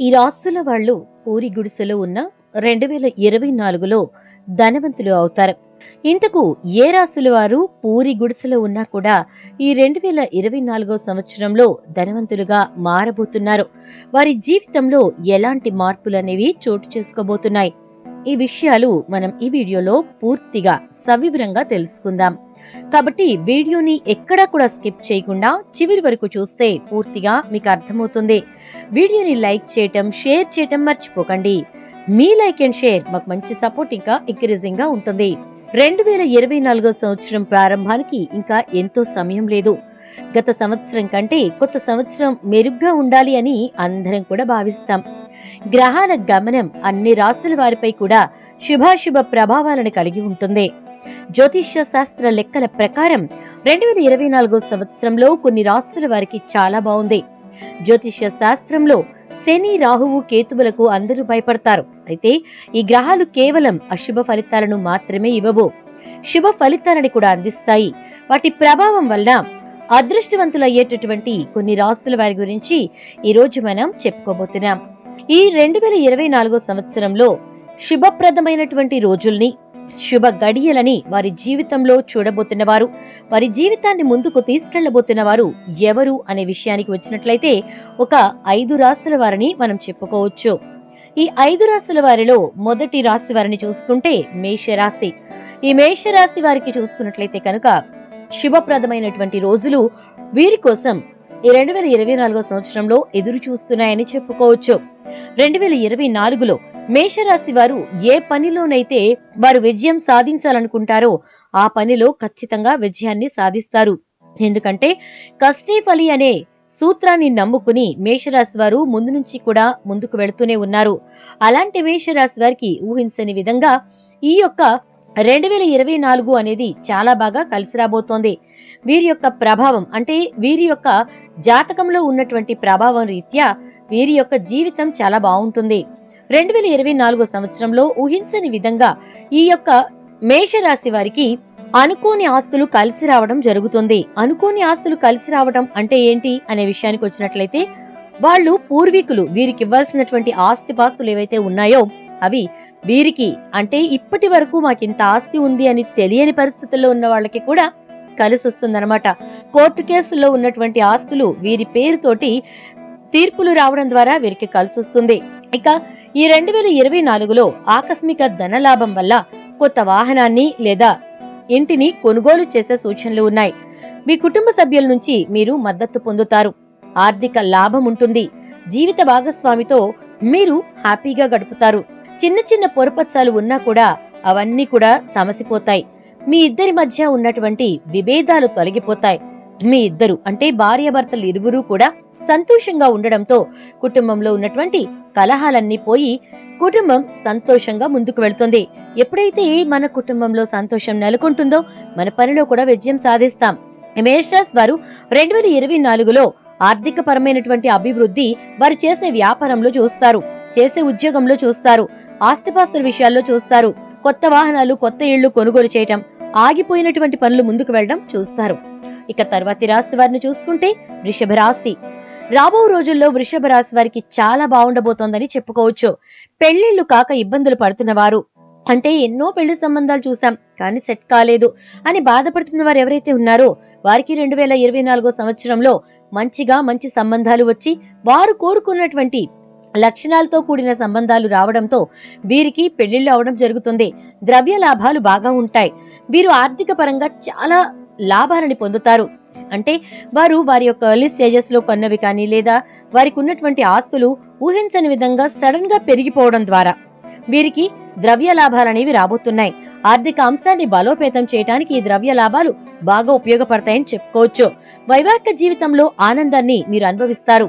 ఈ రాసుల వాళ్ళు పూరి గుడిసెలో ఉన్న రెండు వేల ఇరవై నాలుగులో ధనవంతులు అవుతారు. ఇంతకు ఏ రాసుల వారు పూరి గుడిసెలో ఉన్నా కూడా ఈ రెండు వేల ఇరవై నాలుగో సంవత్సరంలో ధనవంతులుగా మారబోతున్నారు. వారి జీవితంలో ఎలాంటి మార్పులు అనేవి చోటు చేసుకోబోతున్నాయి. ఈ విషయాలు మనం ఈ వీడియోలో పూర్తిగా సవివరంగా తెలుసుకుందాం. కాబట్టి వీడియోని ఎక్కడా కూడా స్కిప్ చేయకుండా చివరి వరకు చూస్తే పూర్తిగా మీకు అర్థమవుతుంది. వీడియోని లైక్ చేయటం షేర్ చేయటం మర్చిపోకండి. మీ లైక్ అండ్ షేర్ మాకు మంచి సపోర్ట్ ఇంకా ఎంకరేజింగ్గా ఉంటుంది. రెండు వేల ఇరవై నాలుగో సంవత్సరం ప్రారంభానికి ఇంకా ఎంతో సమయం లేదు. గత సంవత్సరం కంటే కొత్త సంవత్సరం మెరుగ్గా ఉండాలి అని అందరం కూడా భావిస్తాం. గ్రహాల గమనం అన్ని రాశుల వారిపై కూడా శుభాశుభ ప్రభావాలను కలిగి ఉంటుంది. జ్యోతిష్య శాస్త్ర లెక్కల ప్రకారం రెండు వేల ఇరవై నాలుగో సంవత్సరంలో కొన్ని రాశుల వారికి చాలా బాగుంది. జ్యోతిష్య శాస్త్రంలో శని రాహువు కేతువులకు అందరూ భయపడతారు. అయితే ఈ గ్రహాలు కేవలం అశుభ ఫలితాలను మాత్రమే ఇవ్వవు. శుభ ఫలితాలని కూడా అందిస్తాయి. వాటి ప్రభావం వల్ల అదృష్టవంతులయ్యేటటువంటి కొన్ని రాసుల వారి గురించి ఈ రోజు మనం చెప్పుకోబోతున్నాం. ఈ రెండు వేల ఇరవై నాలుగో సంవత్సరంలో శుభప్రదమైనటువంటి రోజుల్ని శుభ గడియలని వారి జీవితంలో చూడబోతున్నవారు. వారి జీవితాన్ని ముందుకు తీసుకెళ్ళబోతున్న వారు ఎవరు అనే విషయానికి వచ్చినట్లయితే ఒక ఐదు రాసుల వారిని మనం చెప్పుకోవచ్చు. ఈ ఐదు రాసుల వారిలో మొదటి రాశి వారిని చూసుకుంటే మేషరాశి. ఈ మేషరాశి వారికి చూసుకున్నట్లయితే కనుక శుభప్రదమైనటువంటి రోజులు వీరి కోసం ఈ రెండు వేల ఇరవై నాలుగో సంవత్సరంలో ఎదురు చూస్తున్నాయని చెప్పుకోవచ్చు. రెండు వేల ఇరవై నాలుగులో మేషరాశి వారు ఏ పనిలోనైతే వారు విజయం సాధించాలనుకుంటారో ఆ పనిలో ఖచ్చితంగా విజయాన్ని సాధిస్తారు. ఎందుకంటే కష్టే ఫలి అనే సూత్రాన్ని నమ్ముకుని మేషరాశి వారు ముందు నుంచి కూడా ముందుకు వెళుతూనే ఉన్నారు. అలాంటి మేషరాశి వారికి ఊహించని విధంగా ఈ యొక్క రెండు వేల ఇరవై నాలుగు అనేది చాలా బాగా కలిసి రాబోతోంది. వీరి యొక్క ప్రభావం అంటే వీరి యొక్క జాతకంలో ఉన్నటువంటి ప్రభావం రీత్యా వీరి యొక్క జీవితం చాలా బాగుంటుంది. రెండు వేల ఇరవై నాలుగో సంవత్సరంలో ఊహించని విధంగా ఈ యొక్క మేషరాశి వారికి అనుకోని ఆస్తులు కలిసి రావడం జరుగుతుంది. అనుకోని ఆస్తులు కలిసి రావడం అంటే ఏంటి అనే విషయానికి వచ్చినట్లయితే వాళ్ళు పూర్వీకులు వీరికి ఇవ్వాల్సినటువంటి ఆస్తిపాస్తులు ఏవైతే ఉన్నాయో అవి వీరికి అంటే ఇప్పటి వరకు మాకింత ఆస్తి ఉంది అని తెలియని పరిస్థితుల్లో ఉన్న వాళ్ళకి కూడా కలిసి వస్తుందన్నమాట. కోర్టు కేసుల్లో ఉన్నటువంటి ఆస్తులు వీరి పేరుతోటి తీర్పులు రావడం ద్వారా వీరికి కలిసి వస్తుంది. ఇక ఈ రెండు వేల ఇరవై నాలుగులో ఆకస్మిక ధనలాభం వల్ల కొత్త వాహనాన్ని లేదా ఇంటిని కొనుగోలు చేసే సూచనలు ఉన్నాయి. మీ కుటుంబ సభ్యుల నుంచి మీరు మద్దతు పొందుతారు. ఆర్థిక లాభం ఉంటుంది. జీవిత భాగస్వామితో మీరు హ్యాపీగా గడుపుతారు. చిన్న చిన్న పొరపచ్చాలు ఉన్నా కూడా అవన్నీ కూడా సమసిపోతాయి. మీ ఇద్దరి మధ్య ఉన్నటువంటి విభేదాలు తొలగిపోతాయి. మీ ఇద్దరు అంటే భార్యాభర్తలు ఇరువురూ కూడా సంతోషంగా ఉండడంతో కుటుంబంలో ఉన్నటువంటి కలహాలన్నీ పోయి కుటుంబం సంతోషంగా ముందుకు వెళ్తుంది. ఎప్పుడైతే మన కుటుంబంలో సంతోషం నెలకొంటుందో మన పనిలో కూడా విజయం సాధిస్తాం. మేషరాశి వారు రెండు వేల ఇరవై నాలుగులో ఆర్థిక పరమైనటువంటి అభివృద్ధి వారు చేసే వ్యాపారంలో చూస్తారు. చేసే ఉద్యోగంలో చూస్తారు. ఆస్తిపాస్తుల విషయాల్లో చూస్తారు. కొత్త వాహనాలు కొత్త ఇళ్ళు కొనుగోలు చేయటం ఆగిపోయినటువంటి పనులు ముందుకు వెళ్ళడం చూస్తారు. ఇక తర్వాతి రాశి వారిని చూసుకుంటే వృషభ రాశి. రాబో రోజుల్లో వృషభ రాశి వారికి చాలా బాగుండబోతోందని చెప్పుకోవచ్చు. పెళ్ళిళ్ళు కాక ఇబ్బందులు పడుతున్న వారు అంటే ఎన్నో పెళ్ళి సంబంధాలు చూశాం కానీ సెట్ కాలేదు అని బాధపడుతున్న వారు ఎవరైతే ఉన్నారో వారికి రెండు వేల ఇరవై నాలుగో సంవత్సరంలో మంచిగా మంచి సంబంధాలు వచ్చి వారు కోరుకున్నటువంటి లక్షణాలతో కూడిన సంబంధాలు రావడంతో వీరికి పెళ్ళిళ్ళు అవడం జరుగుతుంది. ద్రవ్య లాభాలు బాగా ఉంటాయి. వీరు ఆర్థిక పరంగా చాలా లాభాలని పొందుతారు. అంటే వారు వారి యొక్క ఎర్లీ స్టేజెస్లో కొన్నవి కానీ లేదా వారికి ఉన్నటువంటి ఆస్తులు ఊహించని విధంగా సడన్గా పెరిగిపోవడం ద్వారా వీరికి ద్రవ్య లాభాలనేవి రాబోతున్నాయి. ఆర్థిక అంశాన్ని బలోపేతం చేయడానికి ఈ ద్రవ్య లాభాలు బాగా ఉపయోగపడతాయని చెప్పుకోవచ్చు. వైవాహిక జీవితంలో ఆనందాన్ని మీరు అనుభవిస్తారు.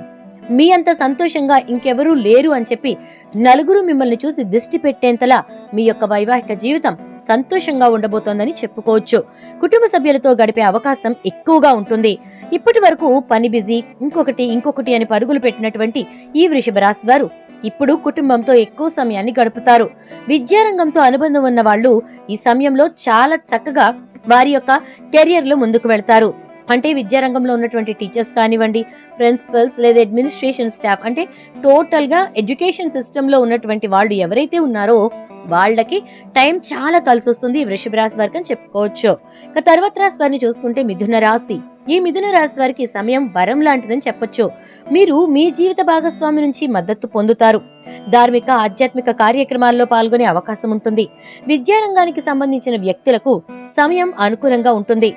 మీ అంత సంతోషంగా ఇంకెవరూ లేరు అని చెప్పి నలుగురు మిమ్మల్ని చూసి దిష్టి పెట్టేంతలా మీ యొక్క వైవాహిక జీవితం సంతోషంగా ఉండబోతోందని చెప్పుకోవచ్చు. కుటుంబ సభ్యులతో గడిపే అవకాశం ఎక్కువగా ఉంటుంది. ఇప్పటి వరకు పని బిజీ ఇంకొకటి ఇంకొకటి అని పరుగులు పెట్టినటువంటి ఈ వృషభ రాశి వారు ఇప్పుడు కుటుంబంతో ఎక్కువ సమయాన్ని గడుపుతారు. విద్యారంగంతో అనుబంధం ఉన్న వాళ్ళు ఈ సమయంలో చాలా చక్కగా వారి యొక్క కెరియర్లో ముందుకు వెళ్తారు. అంటే విద్యారంగంలో ఉన్నటువంటి టీచర్స్ కానివ్వండి ప్రిన్సిపల్స్ లేదా అడ్మినిస్ట్రేషన్ స్టాఫ్ అంటే టోటల్గా ఎడ్యుకేషన్ సిస్టమ్లో ఉన్నటువంటి వాళ్ళు ఎవరైతే ఉన్నారో వాళ్ళకి టైం చాలా కలిసి వస్తుంది వృషభ రాశి వారికి చెప్పుకోవచ్చు. తర్వాత రాశి వారిని చూసుకుంటే మిథున రాశి. ఈ మిథున రాశి వారికి సమయం వరం లాంటిదని చెప్పొచ్చు. మీరు మీ జీవిత భాగస్వామి నుంచి మద్దతు పొందుతారు. ధార్మిక ఆధ్యాత్మిక కార్యక్రమాల్లో పాల్గొనే అవకాశం ఉంటుంది. విద్యారంగానికి సంబంధించిన వ్యక్తులకు సమయం అనుకూలంగా ఉంటుంది.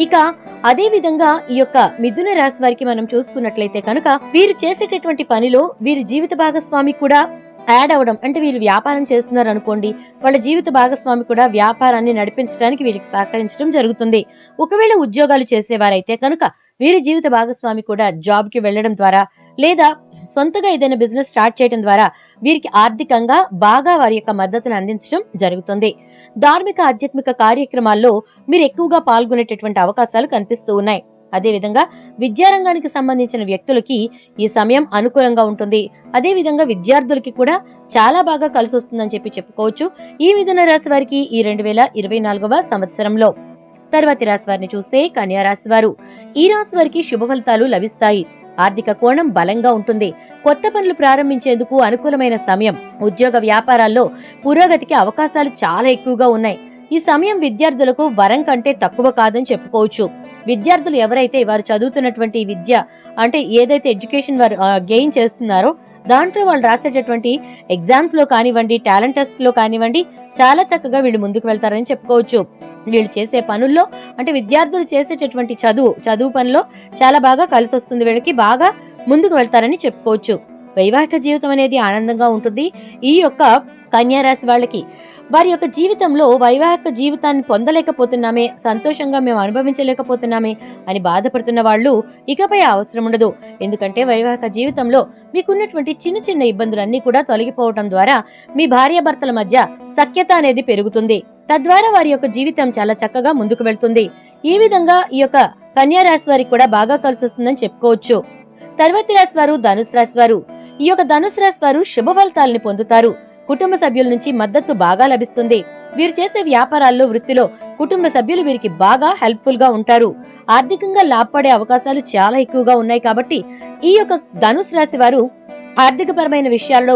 ఇక అదే విధంగా ఈ యొక్క మిథున రాశి వారికి మనం చూసుకున్నట్లయితే కనుక వీరు చేసేటటువంటి పనిలో వీరి జీవిత భాగస్వామి కూడా యాడ్ అవడం అంటే వీళ్ళు వ్యాపారం చేస్తున్నారు అనుకోండి వాళ్ళ జీవిత భాగస్వామి కూడా వ్యాపారాన్ని నడిపించడానికి వీరికి సహకరించడం జరుగుతుంది. ఒకవేళ ఉద్యోగాలు చేసేవారైతే కనుక వీరి జీవిత భాగస్వామి కూడా జాబ్కి వెళ్ళడం ద్వారా లేదా సొంతగా ఏదైనా బిజినెస్ స్టార్ట్ చేయడం ద్వారా వీరికి ఆర్థికంగా బాగా వారి యొక్క మద్దతును అందించడం జరుగుతుంది. ధార్మిక ఆధ్యాత్మిక కార్యక్రమాల్లో మీరు ఎక్కువగా పాల్గొనేటటువంటి అవకాశాలు కనిపిస్తూ ఉన్నాయి. అదే విధంగా విద్యారంగానికి సంబంధించిన వ్యక్తులకి ఈ సమయం అనుకూలంగా ఉంటుంది. అదే విధంగా విద్యార్థులకి కూడా చాలా బాగా కలిసి వస్తుందని చెప్పి చెప్పుకోవచ్చు. ఈ మిథున రాశి వారికి ఈ రెండు వేల ఇరవై నాలుగవ సంవత్సరంలో తర్వాతి రాశి వారిని చూస్తే కన్యా రాశి వారు. ఈ రాశి వారికి శుభ ఫలితాలు లభిస్తాయి. ఆర్థిక కోణం బలంగా ఉంటుంది. కొత్త పనులు ప్రారంభించేందుకు అనుకూలమైన సమయం. ఉద్యోగ వ్యాపారాల్లో పురోగతికి అవకాశాలు చాలా ఎక్కువగా ఉన్నాయి. ఈ సమయం విద్యార్థులకు వరం కంటే తక్కువ కాదని చెప్పుకోవచ్చు. విద్యార్థులు ఎవరైతే వారు చదువుతున్నటువంటి విద్య అంటే ఏదైతే ఎడ్యుకేషన్ వారు గెయిన్ చేస్తున్నారో దాంట్లో వాళ్ళు రాసేటటువంటి ఎగ్జామ్స్లో కానివ్వండి టాలెంట్ టెస్ట్లో కానివ్వండి చాలా చక్కగా వీళ్ళు ముందుకు వెళ్తారని చెప్పుకోవచ్చు. వీళ్ళు చేసే పనుల్లో అంటే విద్యార్థులు చేసేటటువంటి చదువు చదువు పనిలో చాలా బాగా కలిసి వస్తుంది. వీళ్ళకి బాగా ముందుకు వెళ్తారని చెప్పుకోవచ్చు. వైవాహిక జీవితం అనేది ఆనందంగా ఉంటుంది. ఈ యొక్క కన్యా రాశి వాళ్ళకి వారి యొక్క జీవితంలో వైవాహిక జీవితాన్ని పొందలేకపోతున్నామే సంతోషంగా మేము అనుభవించలేకపోతున్నామే అని బాధపడుతున్న వాళ్ళు ఇకపై అవసరం ఉండదు. ఎందుకంటే వైవాహిక జీవితంలో మీకున్నటువంటి చిన్న చిన్న ఇబ్బందులన్నీ కూడా తొలగిపోవటం ద్వారా మీ భార్యాభర్తల మధ్య సఖ్యత అనేది పెరుగుతుంది. తద్వారా వారి యొక్క జీవితం చాలా చక్కగా ముందుకు వెళ్తుంది. ఈ విధంగా ఈ యొక్క కన్యా రాశి వారికి కూడా బాగా కలిసి వస్తుందని చెప్పుకోవచ్చు. తర్వాతి రాశి వారు ధనుసు రాశి వారు. ఈ యొక్క ధనుసు రాశి వారు శుభ ఫలితాలని పొందుతారు. కుటుంబ సభ్యుల నుంచి మద్దతు బాగా లభిస్తుంది. వీరు చేసే వ్యాపారాల్లో వృత్తిలో కుటుంబ సభ్యులు వీరికి బాగా హెల్ప్ఫుల్గా ఉంటారు. ఆర్థికంగా లాభపడే అవకాశాలు చాలా ఎక్కువగా ఉన్నాయి కాబట్టి ఈ యొక్క ధనుసు రాశి వారు ఆర్థికపరమైన విషయాల్లో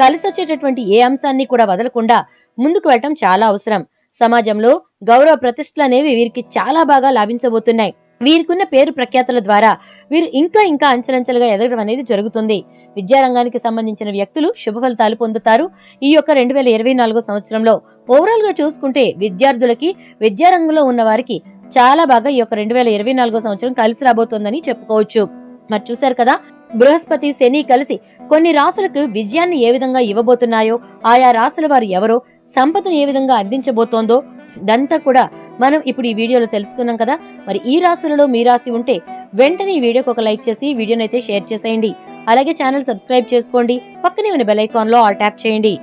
కలిసి వచ్చేటటువంటి ఏ అంశాన్ని కూడా వదలకుండా ముందుకు వెళ్ళటం చాలా అవసరం. సమాజంలో గౌరవ ప్రతిష్టలు అనేవి వీరికి చాలా బాగా లాభించబోతున్నాయి. వీరికున్న పేరు ప్రఖ్యాతల ద్వారా వీరు ఇంకా ఇంకా అంచెలంచెలుగా ఎదగడం అనేది జరుగుతుంది. విద్యారంగానికి సంబంధించిన వ్యక్తులు శుభ ఫలితాలు పొందుతారు. ఈ యొక్క రెండు వేల ఇరవై నాలుగో సంవత్సరంలో ఓవరాల్గా చూసుకుంటే విద్యార్థులకి విద్యారంగంలో ఉన్న వారికి చాలా బాగా ఈ యొక్క రెండు వేల ఇరవై నాలుగో సంవత్సరం కలిసి రాబోతోందని చెప్పుకోవచ్చు. మరి చూశారు కదా బృహస్పతి శని కలిసి కొన్ని రాసులకు విజయాన్ని ఏ విధంగా ఇవ్వబోతున్నాయో ఆయా రాసుల వారు ఎవరో సంపదను ఏ విధంగా అందించబోతోందో ఇదంతా కూడా మనం ఇప్పుడు ఈ వీడియోలో తెలుసుకున్నాం కదా. మరి ఈ రాశులలో మీ రాశి ఉంటే వెంటనే ఈ వీడియోకి ఒక లైక్ చేసి వీడియోనైతే షేర్ చేసేయండి. అలాగే ఛానల్ సబ్స్క్రైబ్ చేసుకోండి. పక్కనే ఉన్న బెల్ ఐకాన్లో ఆల్ ట్యాప్ చేయండి.